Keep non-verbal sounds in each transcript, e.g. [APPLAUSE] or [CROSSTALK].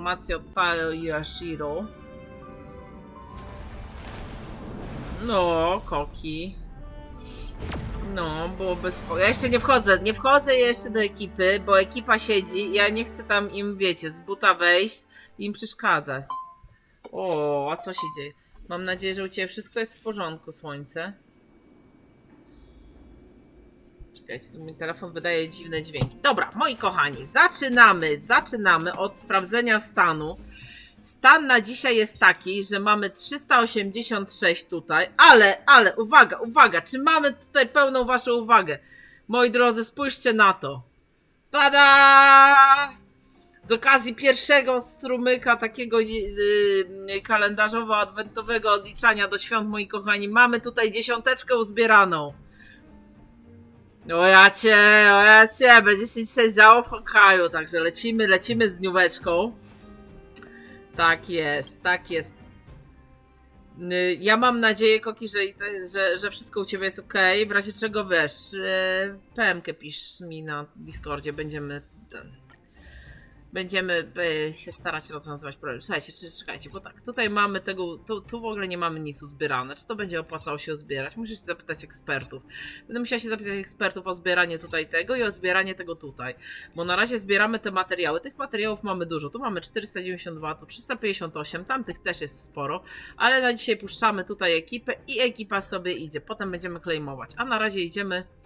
informację od Tayo Yashiro. No, Koki. No, byłoby spoko. Ja jeszcze nie wchodzę, nie wchodzę jeszcze do ekipy, bo ekipa siedzi, ja nie chcę tam im, wiecie, z buta wejść i im przeszkadzać. O, a co się dzieje? Mam nadzieję, że u Ciebie wszystko jest w porządku, słońce. Mój telefon wydaje dziwne dźwięki. Dobra, moi kochani, zaczynamy, zaczynamy od sprawdzenia stanu. Stan na dzisiaj jest taki, że mamy 386 tutaj, ale, ale, uwaga, uwaga, czy mamy tutaj pełną waszą uwagę? Moi drodzy, spójrzcie na to. Tada! Z okazji pierwszego strumyka takiego yy, kalendarzowo-adwentowego odliczania do świąt, moi kochani, mamy tutaj dziesiąteczkę uzbieraną. O ja cię, o ja cię, będzie się dzisiaj działo w Hokkaido, także lecimy, lecimy z nióweczką. Tak jest, tak jest. Y, Ja mam nadzieję, Koki, że, że, że wszystko u Ciebie jest ok. W razie czego wiesz, y, PM-kę pisz mi na Discordzie, będziemy ten, będziemy y, się starać rozwiązywać problem. Słuchajcie, czekajcie, bo tak, tutaj mamy tego, tu, tu w ogóle nie mamy nic uzbierane. Czy to będzie opłacało się zbierać? Muszę się zapytać ekspertów. Będę musiała się zapytać ekspertów o zbieranie tutaj tego i o zbieranie tego tutaj. Bo na razie zbieramy te materiały. Tych materiałów mamy dużo. Tu mamy 492, tu 358, tamtych też jest sporo. Ale na dzisiaj puszczamy tutaj ekipę i ekipa sobie idzie. Potem będziemy claimować. A na razie idziemy.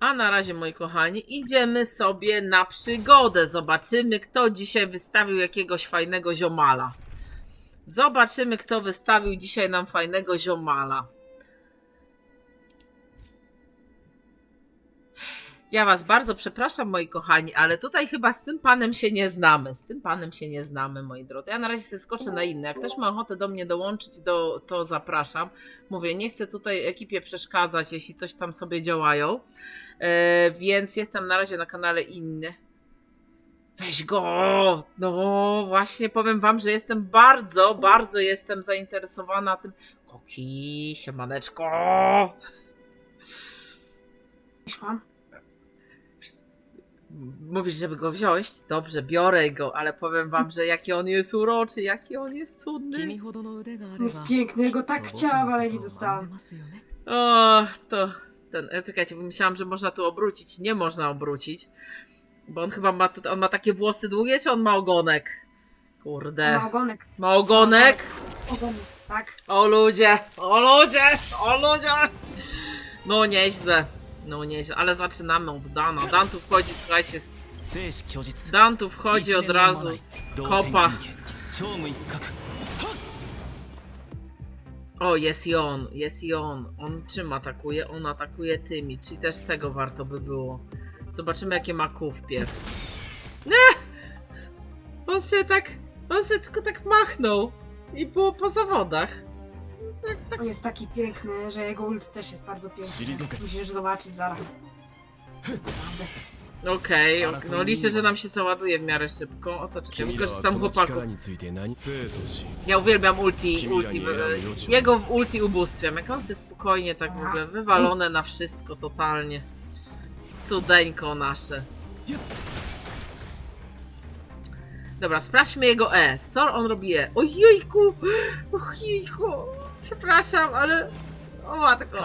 A na razie, moi kochani, idziemy sobie na przygodę. Zobaczymy, kto dzisiaj wystawił jakiegoś fajnego ziomala. Zobaczymy, kto wystawił dzisiaj nam fajnego ziomala. Ja was bardzo przepraszam, moi kochani, ale tutaj chyba z tym panem się nie znamy. Z tym panem się nie znamy, moi drodzy. Ja na razie sobie skoczę na inne. Jak ktoś ma ochotę do mnie dołączyć, do, to zapraszam. Mówię, nie chcę tutaj ekipie przeszkadzać, jeśli coś tam sobie działają. E, więc jestem na razie na kanale inny. Weź go! No właśnie powiem wam, że jestem bardzo, bardzo jestem zainteresowana tym. Koki, siemaneczko! Wyszłam. Mówisz, żeby go wziąć? Dobrze, biorę go, ale powiem wam, że jaki on jest uroczy, jaki on jest cudny. Jest piękny, ja go tak chciałam, ale nie dostałam. O, to ten. e, Czekajcie, bo myślałam, że można tu obrócić. Nie można obrócić. Bo on chyba ma tu, on ma takie włosy długie, czy on ma ogonek? Kurde. Ma ogonek. Ma ogonek? Ogonek, tak. O ludzie! O ludzie! O ludzie! No nieźle. No nieźle, ale zaczynamy od Dana. Dan tu wchodzi, słuchajcie, z... Dan tu wchodzi od razu z kopa. O, jest i on, jest i on. On czym atakuje? On atakuje tymi, czyli też tego warto by było. Zobaczymy, jakie ma kół wpierw. Nie! On się tak, on się tylko tak machnął. I było po zawodach. Jest jak Tak, On jest taki piękny, że jego ult też jest bardzo piękny. Musisz zobaczyć zaraz. Okej, ok, no liczę, że nam się załaduje w miarę szybko. O to czekaj, wykorzystam chłopaków. Ja uwielbiam ulti, ulti. Jego w ulti ubóstwiam. Jak on spokojnie tak w ogóle wywalone na wszystko totalnie. Cudeńko nasze. Dobra, sprawdźmy jego E. Co on robi E? Ojejku! [GASPS] Ojejku! Przepraszam, ale... O matko.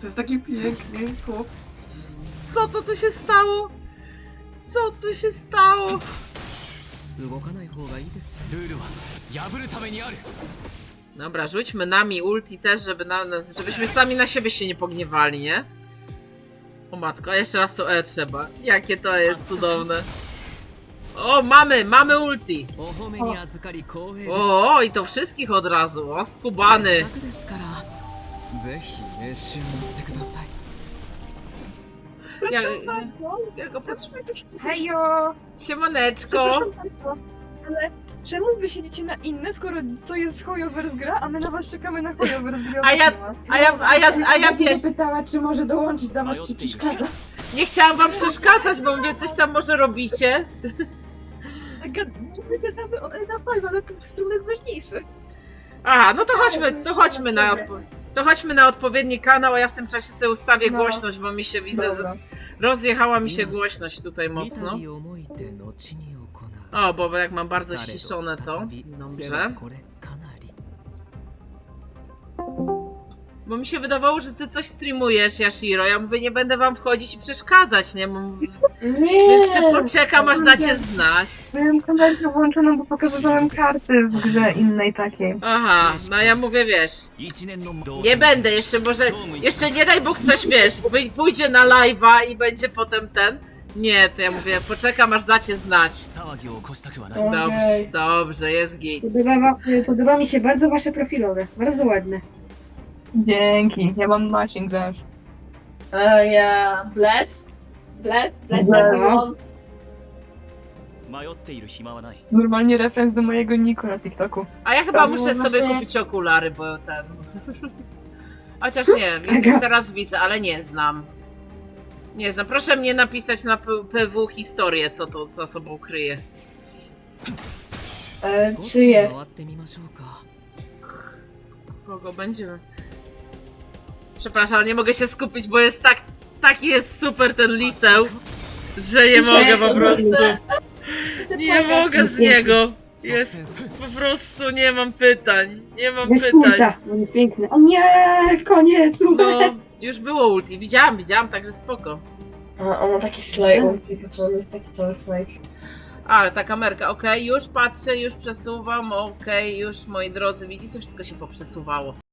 To jest taki piękny chłop. Co to tu się stało? Co tu się stało? Dobra, rzućmy nami ulti też, żeby na, żebyśmy sami na siebie się nie pogniewali, nie? O matko, a jeszcze raz to E trzeba. Jakie to jest cudowne. O, mamy, mamy ulti! O, o, i to wszystkich od razu, o skubany! Ja. Hejo! Siemaneczko! Ale czemu wy siedzicie na inne, skoro to jest Hoyoverse gra, a my na was czekamy na Hoyoverse gra? A ja, a ja, a ja, a ja wiesz... pytała, czy może dołączyć do was, czy przeszkadza. Nie chciałam wam przeszkadzać, bo mówię, coś tam może robicie. Niby gadamy o Elda Palma, ale ten strunek ważniejszy. Aha, no to chodźmy, to chodźmy na to chodźmy na odpowiedni kanał, a ja w tym czasie sobie ustawię No. głośność, bo mi się widzę, rozjechała mi się głośność tutaj mocno. O, bo jak mam bardzo ściszone to. Dobrze. Bo mi się wydawało, że ty coś streamujesz, Yashiro. Ja mówię, nie będę wam wchodzić i przeszkadzać, nie? Mówię, Nie! Więc se poczekam, aż dacie znać. Miałem kamerkę włączoną, bo pokazywałem karty w grze innej takiej. Aha, no ja mówię, wiesz, 一年の nie będę jeszcze, może, jeszcze nie daj Bóg coś, wiesz, wy- pójdzie na live'a i będzie potem ten. Nie, to ja mówię, poczekam, aż dacie znać. 騒ぎを起こしたくはない Okej. Dobrze, dobrze, jest git. Podoba, wa- podoba mi się bardzo wasze profilowe. Bardzo ładne. Dzięki, ja mam matching zawsze. Uh, yeah. Bless. Bless. Bless Bless. everyone. 迷っている暇はない Normalnie referenc do mojego niku na TikToku. A ja chyba To muszę było sobie właśnie- kupić okulary, bo ten... [LAUGHS] Chociaż nie, widzę, [LAUGHS] teraz widzę, ale nie znam. Nie znam. Proszę mnie napisać na P- PW historię, co to za sobą kryje. Uh, 5 czyje? 回ってみましょうか Kogo będziemy? Przepraszam, ale nie mogę się skupić, bo jest tak. Taki jest super ten liseł, że nie mogę po prostu. Nie mogę z niego. Jest po prostu nie mam pytań. Nie mam Weź pytań. ulta, on jest piękny. O nie, koniec! No, już było ulti. Widziałam, widziałam, także spoko. A, on ma taki slay ulti, to on jest taki cały slay. Ale ta kamerka, okej, już patrzę, już przesuwam, okej, już moi drodzy, widzicie, wszystko się poprzesuwało.